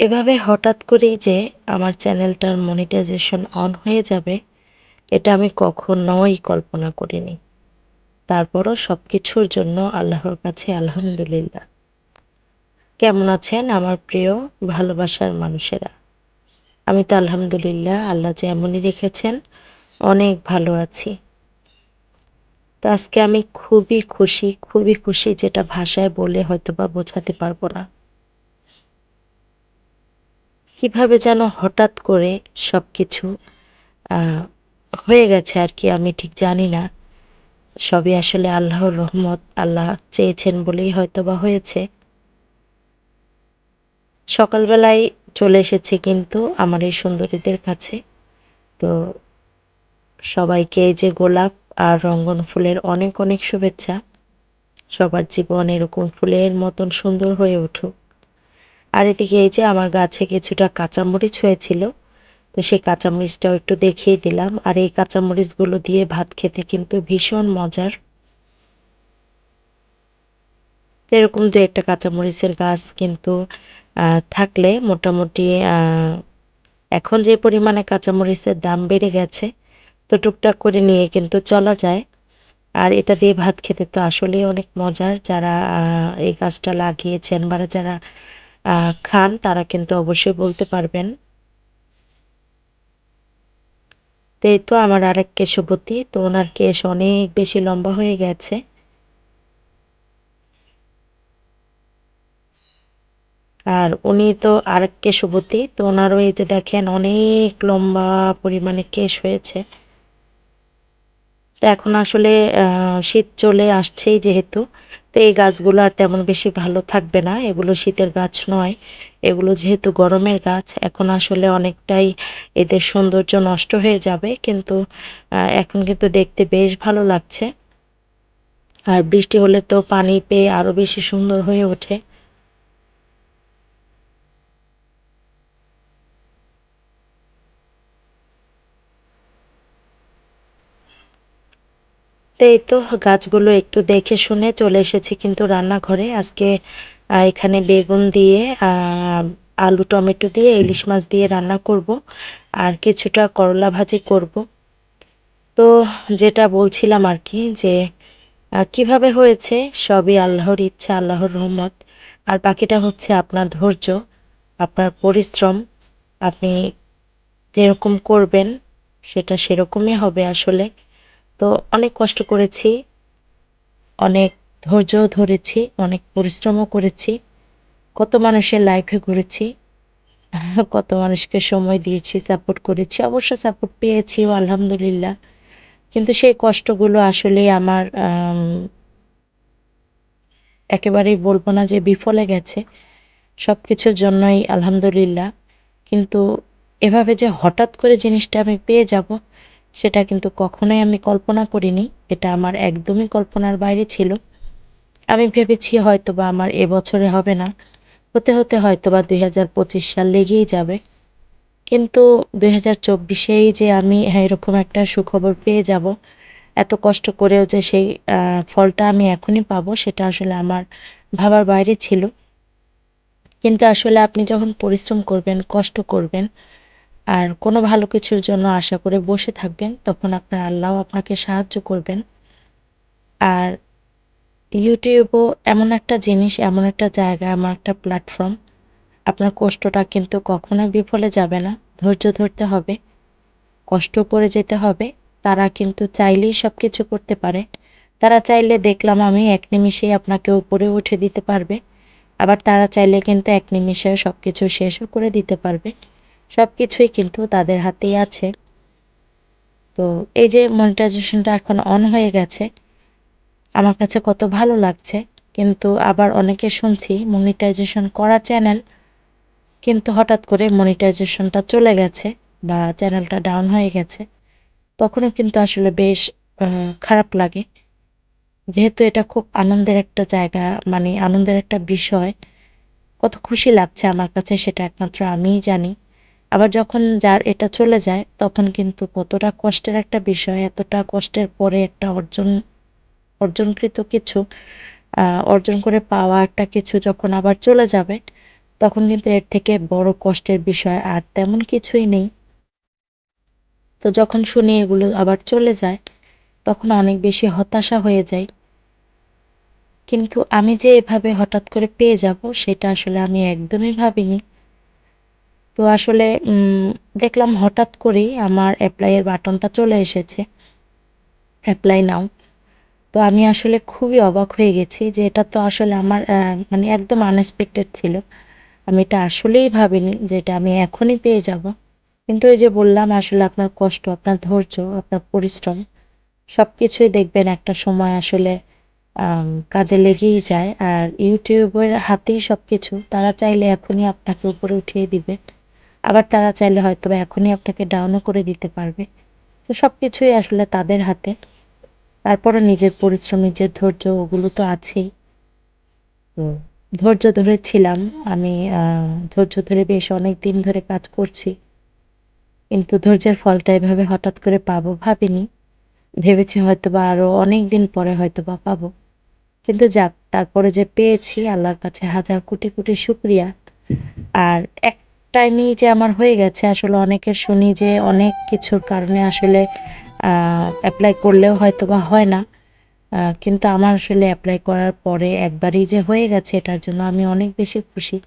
এভাবে হঠাৎ করেই যে আমার চ্যানেলটার মনিটাইজেশন অন হয়ে যাবে, এটা আমি কখনোই কল্পনা করিনি। তারপরও সব কিছুর জন্য আল্লাহর কাছে আলহামদুলিল্লাহ। কেমন আছেন আমার প্রিয় ভালোবাসার মানুষেরা? আমি তো আলহামদুলিল্লাহ আল্লাহ যে এমনই রেখেছেন, অনেক ভালো আছি। তো আজকে আমি খুবই খুশি খুবই খুশি যেটা ভাষায় বলে হয়তো বা বোঝাতে পারব না। কীভাবে যেন হঠাৎ করে সব কিছু হয়ে গেছে আর কি আমি ঠিক জানি না। সবই আসলে আল্লাহর রহমত, আল্লাহ চেয়েছেন বলেই হয়তো বা হয়েছে। সকালবেলায় চলে এসেছি কিন্তু আমার এই সুন্দরীদের কাছে। তো সবাইকে যে গোলাপ আর রঙ্গন ফুলের অনেক অনেক শুভেচ্ছা। সবার জীবন এরকম ফুলের মতন সুন্দর হয়ে উঠুক। আর এদিকে এই যে আমার গাছে কিছুটা কাঁচামরিচ হয়েছিল, তো সেই কাঁচামরিচটাও একটু দেখিয়ে দিলাম। আর এই কাঁচামরিচগুলো দিয়ে ভাত খেতে কিন্তু ভীষণ মজার। এরকম দু একটা কাঁচামরিচের গাছ কিন্তু থাকলে মোটামুটি এখন যে পরিমাণে কাঁচামরিচের দাম বেড়ে গেছে, তো টুকটাক করে নিয়ে কিন্তু চলা যায়। আর এটা দিয়ে ভাত খেতে তো আসলেই অনেক মজার। যারা এই গাছটা লাগিয়েছেন বা যারা খান, তারা কিন্তু অবশ্যই বলতে পারবেন। তো তো আমার আরেক কেশবতী, তো ওনার কেশ অনেক বেশি লম্বা হয়ে গেছে। আর উনি তো আরেক কেশবতী, তো ওনারও এই যে দেখেন অনেক লম্বা পরিমাণে কেশ হয়েছে। তো এখন আসলে শীত চলে আসছেই যেহেতু তো এই গাছগুলো আর তেমন বেশি ভালো থাকবে না। এগুলো শীতের গাছ নয়। এগুলো যেহেতু গরমের গাছ, এখন আসলে অনেকটাই এদের সৌন্দর্য নষ্ট হয়ে যাবে। কিন্তু এখন কিন্তু দেখতে বেশ ভালো লাগছে। আর বৃষ্টি হলে তো পানি পেয়ে আরও বেশি সুন্দর হয়ে ওঠে। তো এই তো গাছগুলো একটু দেখে শুনে চলে এসেছি কিন্তু রান্নাঘরে। আজকে এখানে বেগুন দিয়ে আলু, টমেটো দিয়ে, ইলিশ মাছ দিয়ে রান্না করব আর কিছুটা করলা ভাজি করব। তো যেটা বলছিলাম আর কি যে কীভাবে হয়েছে সবই আল্লাহর ইচ্ছা, আল্লাহর রহমত। আর বাকিটা হচ্ছে আপনার ধৈর্য, আপনার পরিশ্রম। আপনি যেরকম করবেন সেটা সেরকমই হবে আসলে। তো অনেক কষ্ট করেছি, অনেক ধৈর্য ধরেছি, অনেক পরিশ্রমও করেছি, কত মানুষের লাইফে ঘুরেছি, কত মানুষকে সময় দিয়েছি সাপোর্ট করেছি, অবশ্য সাপোর্ট পেয়েছিও, আলহামদুলিল্লাহ। কিন্তু সেই কষ্টগুলো আসলে আমার একেবারেই বলব না যে বিফলে গেছে সব কিছুর জন্যই আলহামদুলিল্লাহ। কিন্তু এভাবে যে হঠাৎ করে জিনিসটা আমি পেয়ে যাব সেটা কিন্তু কখনোই আমি কল্পনা করিনি। এটা আমার একদমই কল্পনার বাইরে ছিল। আমি ভেবেছি হয়তো বা আমার এবছরে হবে না। হতে হতে হয়তো বা দুই হাজার পঁচিশ সাল লেগেই যাবে। কিন্তু দুই হাজার যে আমি এরকম একটা সুখবর পেয়ে যাব, এত কষ্ট করেও যে সেই ফলটা আমি এখনই পাবো, সেটা আসলে আমার ভাবার বাইরে ছিল। কিন্তু আসলে আপনি যখন পরিশ্রম করবেন, কষ্ট করবেন আর কোনো ভালো কিছুর জন্য আশা করে বসে থাকবেন, তখন আপনার আল্লাহ আপনাকে সাহায্য করবেন। আর ইউটিউবও এমন একটা জিনিস, এমন একটা জায়গা, এমন একটা প্ল্যাটফর্ম আপনার কষ্টটা কিন্তু কখনোই বিফলে যাবে না, ধৈর্য ধরতে হবে। কষ্ট করে যেতে হবে, তারা কিন্তু চাইলেই সব কিছু করতে পারে। তারা চাইলে দেখলাম আমি এক নিমিষেই আপনাকে উপরে উঠে দিতে পারবে, আবার তারা চাইলে কিন্তু এক নিমিষে সব কিছু শেষও করে দিতে পারবে। সব কিছুই কিন্তু তাদের হাতেই আছে। তো এই যে মনিটাইজেশনটা এখন অন হয়ে গেছে, আমার কাছে কত ভালো লাগছে। কিন্তু আবার অনেকে শুনছি মনিটাইজেশন করা চ্যানেল কিন্তু হঠাৎ করে মনিটাইজেশনটা চলে গেছে বা চ্যানেলটা ডাউন হয়ে গেছে। তখনও কিন্তু আসলে বেশ খারাপ লাগে। যেহেতু এটা খুব আনন্দের একটা জায়গা মানে আনন্দের একটা বিষয়, কত খুশি লাগছে আমার কাছে সেটা একমাত্র আমিই জানি। আবার যখন যার এটা চলে যায়, তখন কিন্তু কতটা কষ্টের একটা বিষয়, এতটা কষ্টের পরে একটা অর্জন, অর্জনকৃত কিছু অর্জন করে পাওয়া একটা কিছু যখন আবার চলে যাবে, তখন কিন্তু এর থেকে বড় কষ্টের বিষয় আর তেমন কিছুই নেই। তো যখন শুনি এগুলো আবার চলে যায়, তখন অনেক বেশি হতাশা হয়ে যায় কিন্তু আমি যে এভাবে হঠাৎ করে পেয়ে যাব, সেটা আসলে আমি একদমই ভাবিনি। তো আসলে দেখলাম হঠাৎ করেই আমার অ্যাপ্লাইয়ের বাটনটা চলে এসেছে। অ্যাপ্লাই নাও তো আমি আসলে খুবই অবাক হয়ে গেছি যে এটা তো আসলে আমার মানে একদম আনএক্সপেক্টেড ছিল। আমি এটা আসলেই ভাবিনি যে এটা আমি এখনই পেয়ে যাব। কিন্তু এই যে বললাম, আসলে আপনার কষ্ট, আপনার ধৈর্য, আপনার পরিশ্রম সব কিছুই দেখবেন একটা সময় আসলে কাজে লেগেই যায়। আর ইউটিউবের হাতেই সব কিছু তারা চাইলে এখনই আপনাকে উপরে উঠিয়ে দিবে। আবার তারা চাইলে হয়তো এখনই আপনাকে ডাউনও করে দিতে পারবে। তো সব কিছুই আসলে তাদের হাতে। তারপরও নিজের পরিশ্রম, নিজের ধৈর্য, ওগুলো তো আছেই। তো ধৈর্য ধরে ছিলাম। আমি ধৈর্য ধরে বেশ অনেক দিন ধরে কাজ করছি। কিন্তু ধৈর্যের ফলটা এভাবে হঠাৎ করে পাবো ভাবিনি। ভেবেছি হয়তো বা আরও অনেক দিন পরে হয়তো বা পাবো। কিন্তু যাক, তারপরে যে পেয়েছি, আল্লাহর কাছে হাজার কোটি কোটি শুক্রিয়া। আর এক টাইমেই যে আমার হয়ে গেছে, আসলে অনেকের শুনি যে অনেক কিছুর কারণে আসলে অ্যাপ্লাই করলেও হয়তো বা হয় না। কিন্তু আমার আসলে অ্যাপ্লাই করার পরে একবারই যে হয়ে গেছে, এটার জন্য আমি অনেক বেশি খুশি।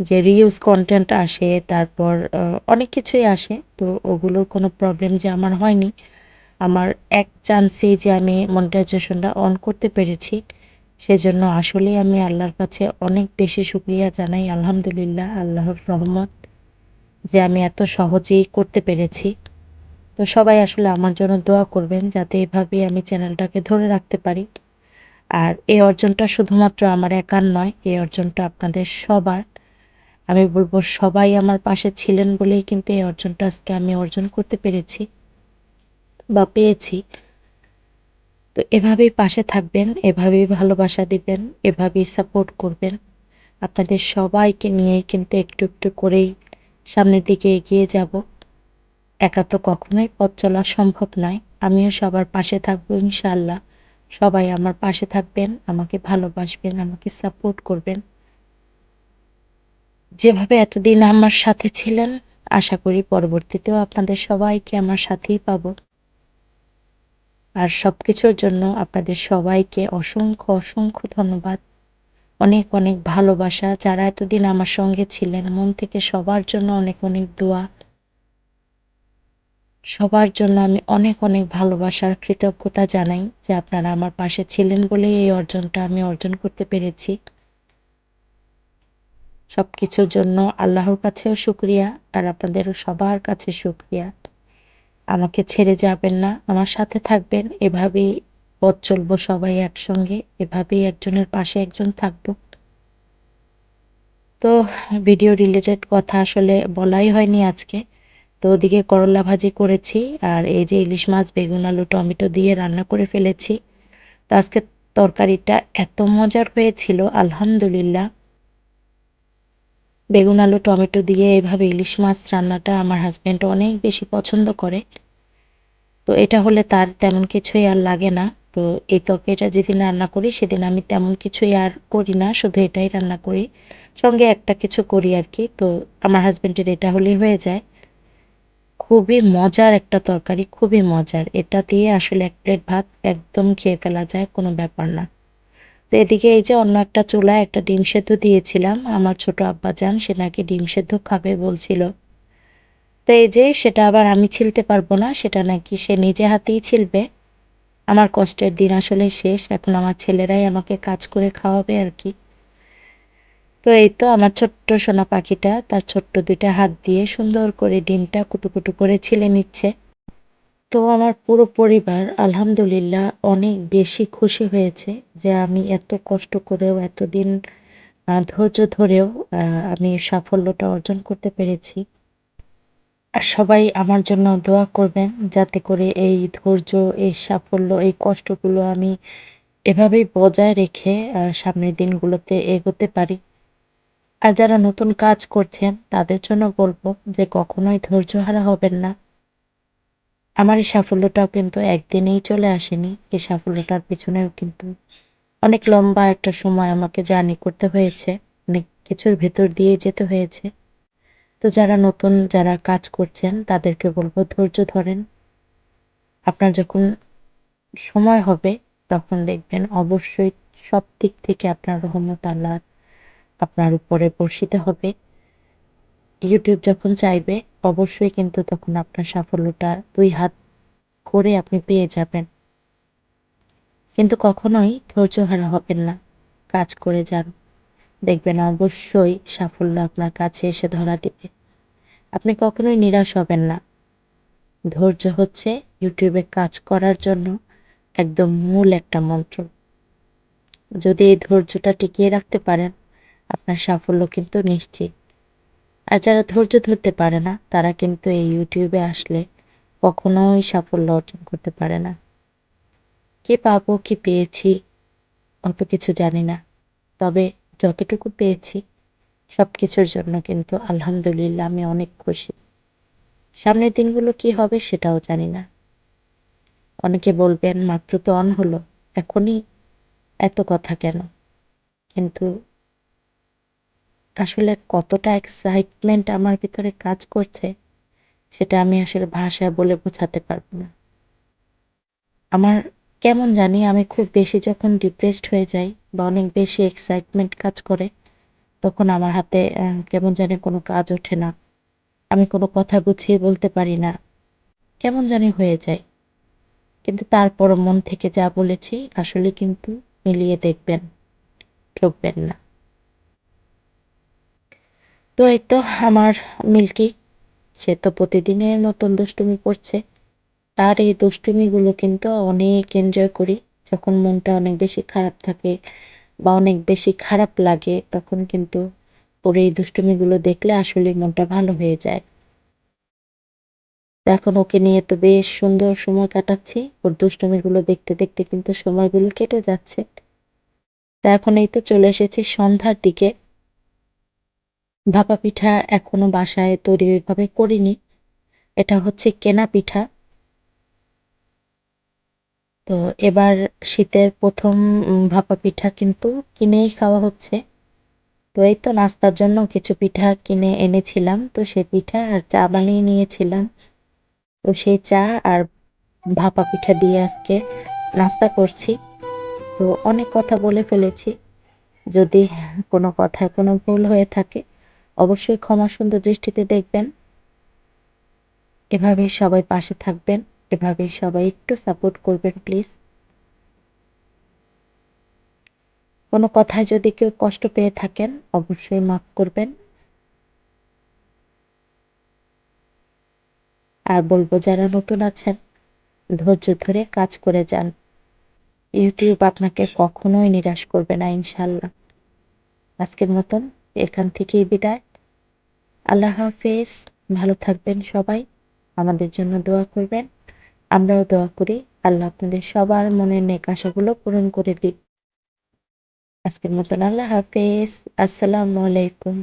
যে রিউজ কন্টেন্ট আসে, তারপর অনেক কিছুই আসে, তো ওগুলোর কোনো প্রবলেম যে আমার হয়নি। আমার এক চান্সেই যে আমি মনিটাইজেশনটা অন করতে পেরেছি। সেজন্য আসলেই আমি আল্লাহর কাছে অনেক বেশি শুক্রিয়া জানাই, আলহামদুলিল্লাহ, আল্লাহর রহমত যে আমি এত সহজেই করতে পেরেছি। তো সবাই আসলে আমার জন্য দোয়া করবেন যাতে এভাবেই আমি চ্যানেলটাকে ধরে রাখতে পারি। আর এই অর্জনটা শুধুমাত্র আমার একার নয় এই অর্জনটা আপনাদের সবার। আমি বলব সবাই আমার পাশে ছিলেন বলেই কিন্তু এই অর্জনটা আজকে আমি অর্জন করতে পেরেছি বা পেয়েছি। তো এভাবেই পাশে থাকবেন, এভাবেই ভালোবাসা দিবেন, এভাবেই সাপোর্ট করবেন। আপনাদের সবাইকে নিয়েই কিন্তু একটু একটু করেই সামনের দিকে এগিয়ে যাব। একা তো কখনোই পথ চলা সম্ভব নয়। আমিও সবার পাশে থাকব ইনশাল্লাহ সবাই আমার পাশে থাকবেন, আমাকে ভালোবাসবেন, আমাকে সাপোর্ট করবেন। যেভাবে এতদিন আমার সাথে ছিলেন, আশা করি পরবর্তীতেও আপনাদের সবাইকে আমার সাথেই পাবো। আর সব কিছুর জন্য আপনাদের সবাইকে অসংখ্য অসংখ্য ধন্যবাদ। অনেক অনেক ভালোবাসা। যারা এতদিন আমার সঙ্গে ছিলেন, মন থেকে সবার জন্য অনেক অনেক দোয়া। সবার জন্য আমি অনেক অনেক ভালোবাসার কৃতজ্ঞতা জানাই যে আপনারা আমার পাশে ছিলেন বলেই এই অর্জনটা আমি অর্জন করতে পেরেছি। সব কিছুর জন্য আল্লাহর কাছেও শুক্রিয়া আর আপনাদেরও সবার কাছে শুক্রিয়া। আমাকে ছেড়ে যাবেন না, আমার সাথে থাকবেন। এভাবেই পথ চলবো সবাই একসঙ্গে, এভাবেই একজনের পাশে একজন থাকব। তো ভিডিও রিলেটেড কথা আসলে বলাই হয়নি আজকে। তো ওদিকে করলা ভাজি করেছি, আর এই যে ইলিশ মাছ, বেগুন, আলু, টমেটো দিয়ে রান্না করে ফেলেছি। তো আজকে তরকারিটা এত মজার হয়েছিল, আলহামদুলিল্লাহ। বেগুন, আলু, টমেটো দিয়ে এভাবে ইলিশ মাছ রান্নাটা আমার হাজব্যান্ড অনেক বেশি পছন্দ করে। তো এটা হলে তার তেমন কিছুই আর লাগে না। তো এই তরকারিটা যেদিন রান্না করি, সেদিন আমি তেমন কিছুই আর করি না, শুধু এটাই রান্না করি। সঙ্গে একটা কিছু করি আর কি। তো আমার হাজব্যান্ডের এটা হলেই হয়ে যায়। খুবই মজার একটা তরকারি, খুবই মজার। এটা দিয়ে আসলে এক প্লেট ভাত একদম খেয়ে ফেলা যায়, কোনো ব্যাপার না। তো এদিকে এই যে অন্য একটা চুলায় একটা ডিম সেদ্ধ দিয়েছিলাম। আমার ছোট আব্বা যান সে নাকি ডিম সেদ্ধ খাবে বলছিল। তো এই যে সেটা আবার আমি ছিলতে পারব না, সেটা নাকি সে নিজে হাতেই ছিলবে। আমার কষ্টের দিন আসলে শেষ, এখন আমার ছেলেরাই আমাকে কাজ করে খাওয়াবে আর কি। তো এই তো আমার ছোট্ট সোনা পাখিটা, তার ছোট্ট দুইটা হাত দিয়ে সুন্দর করে ডিমটা কুটু কুটু করে ছিলে নিচ্ছে। তো আমার পুরো পরিবার, আলহামদুলিল্লাহ, অনেক বেশি খুশি হয়েছে যে আমি এত কষ্ট করেও, এতদিন ধৈর্য ধরেও আমি সাফল্যটা অর্জন করতে পেরেছি। আর সবাই আমার জন্য দোয়া করবেন যাতে করে এই ধৈর্য, এই সাফল্য, এই কষ্টগুলো আমি এভাবেই বজায় রেখে সামনের দিনগুলোতে এগোতে পারি। আর যারা নতুন কাজ করছেন, তাদের জন্য বলব যে কখনোই ধৈর্য হারা হবেন না। আমার এই সাফল্যটাও কিন্তু একদিনেই চলে আসেনি। এই সাফল্যটার পিছনেও কিন্তু অনেক লম্বা একটা সময় আমাকে জার্নি করতে হয়েছে। অনেক কিছুর ভেতর দিয়ে যেতে হয়েছে। তো যারা নতুন, যারা কাজ করছেন, তাদেরকে বলব ধৈর্য ধরেন। আপনার যখন সময় হবে, তখন দেখবেন অবশ্যই সব দিক থেকে আপনার রহমত আল্লাহ আপনার উপরে বর্ষিত হবে। ইউটিউব যখন চাইবে, অবশ্যই কিন্তু তখন আপনার সাফল্যটা দুই হাত করে আপনি পেয়ে যাবেন। কিন্তু কখনোই ধৈর্য হারা হবেন না, কাজ করে যান। দেখবেন অবশ্যই সাফল্য আপনার কাছে এসে ধরা দিবে। আপনি কখনোই নিরাশ হবেন না। ধৈর্য হচ্ছে ইউটিউবে কাজ করার জন্য একদম মূল একটা মন্ত্র। যদি এই ধৈর্যটা টিকিয়ে রাখতে পারেন, আপনার সাফল্য কিন্তু নিশ্চিত। আর যারা ধৈর্য ধরতে পারে না, তারা কিন্তু এই ইউটিউবে আসলে কখনোই সাফল্য অর্জন করতে পারে না। কে পাবো, কি পেয়েছি, অত কিছু জানি না। তবে যতটুকু পেয়েছি সব কিছুর জন্য কিন্তু আলহামদুলিল্লাহ আমি অনেক খুশি। সামনের দিনগুলো কি হবে সেটাও জানি না। অনেকে বলবেন, মাত্র তো অন হলো, এখনই এত কথা কেন? কিন্তু আসলে কতটা এক্সাইটমেন্ট আমার ভিতরে কাজ করছে, সেটা আমি আসলে ভাষায় বলে বোঝাতে পারব না। আমার কেমন জানি আমি খুব বেশি যখন ডিপ্রেসড হয়ে যাই বা অনেক বেশি এক্সাইটমেন্ট কাজ করে, তখন আমার হাতে কেমন জানি কোনো কাজ ওঠে না। আমি কোনো কথা গুছিয়ে বলতে পারি না। কেমন জানি হয়ে যায়। কিন্তু তারপরও মন থেকে যা বলেছি, আসলে কিন্তু মিলিয়ে দেখবেন, ঠকবেন না। তো এই তো আমার মিল্কি। সে তো প্রতিদিনের নতুন দুষ্টুমি করছে। তার এই দুষ্টুমিগুলো কিন্তু অনেক এনজয় করি। যখন মনটা অনেক বেশি খারাপ থাকে বা অনেক বেশি খারাপ লাগে, তখন কিন্তু ওর এই দুষ্টুমিগুলো দেখলে আসলে মনটা ভালো হয়ে যায়। এখন ওকে নিয়ে তো বেশ সুন্দর সময় কাটাচ্ছি। ওর দুষ্টুমিগুলো দেখতে দেখতে কিন্তু সময়গুলো কেটে যাচ্ছে। তা এখন এই তো চলে এসেছি সন্ধ্যার দিকে। ভাপা পিঠা এখনও বাসায় তৈরি ওইভাবে করিনি। এটা হচ্ছে কেনা পিঠা। তো এবার শীতের প্রথম ভাপা পিঠা কিন্তু কিনেই খাওয়া হচ্ছে। তো এই তো নাস্তার জন্য কিছু পিঠা কিনে এনেছিলাম। তো সে পিঠা আর চা বানিয়ে নিয়েছিলাম। তো সেই চা আর ভাপা পিঠা দিয়ে আজকে নাস্তা করছি। তো অনেক কথা বলে ফেলেছি। যদি কোনো কথায় কোনো ভুল হয়ে থাকে অবশ্যই ক্ষমা সুন্দর দৃষ্টিতে দেখবেন। এভাবেই সবাই পাশে থাকবেন, এভাবেই সবাই একটু সাপোর্ট করবেন প্লিজ কোনো কথায় যদি কেউ কষ্ট পেয়ে থাকেন, অবশ্যই মাফ করবেন। আর বলব, যারা নতুন আছেন, ধৈর্য ধরে কাজ করে যান। ইউটিউব আপনাকে কখনোই নিরাশ করবে না ইনশাল্লাহ আজকের মতন এখান থেকেই বিদায়। আল্লাহ হাফেজ, ভালো থাকবেন সবাই, আমাদের জন্য দোয়া করবেন। আমরাও দোয়া করি, আল্লাহ আপনাদের সবার মনের নেক আশাগুলো পূরণ করে দিন আজকের মতন আল্লাহ হাফেজ, আসসালামু আলাইকুম।